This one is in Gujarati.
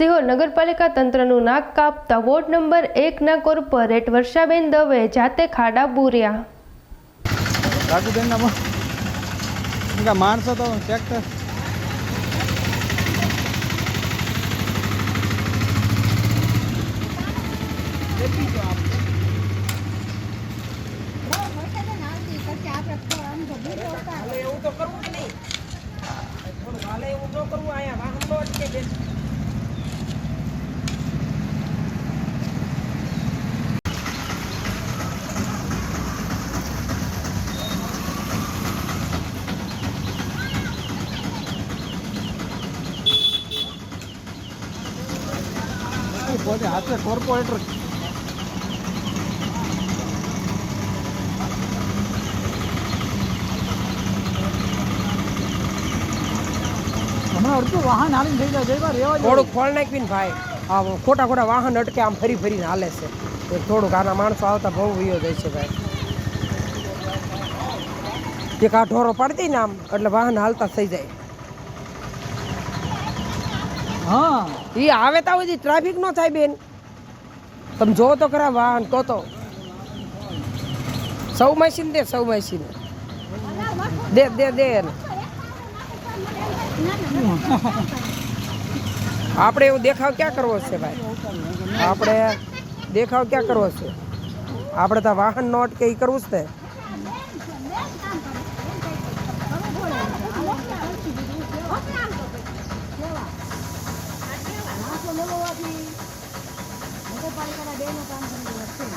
સિહોર નગરપાલિકા તંત્રનું નાક કાપતા વોર્ડ નંબર એકના કોર્પોરેટ વર્ષાબેન દવે જાતે ખાડા પૂર્યા માણસો તો ટ્રેક્ટર એવું તો કરવું જ નહીં. એવું તો કરવું અહીંયા વાહન નો પોતે હાથે કોર્પોરેટર હમણાં અડધું વાહન હાલીને થઈ જાય જઈ રેવા થોડુંક ખોળ નાખીને ભાઈ આ ખોટા ખોટા વાહન અટકે, આમ ફરી ફરીને હાલે છે. એ થોડુંક આના માણસો આવતા બહુ વિયો જાય છે ભાઈ. એક આ ઢોરો પડતી ને આમ, એટલે વાહન હાલતા થઈ જાય. હા એ આવે તો સુધી ટ્રાફિક નો થાય બેન. તમે જો તો ખરા વાહન તો તો સૌ મશીન દે, સૌ મશીન દે દે દે આપણે એવું દેખાવ ક્યાં કરવો છે ભાઈ? આપણે દેખાવ ક્યાં કરવો છે? આપણે તો વાહન નોટ અટકે એ કરવું જ ને から例の番組をやって。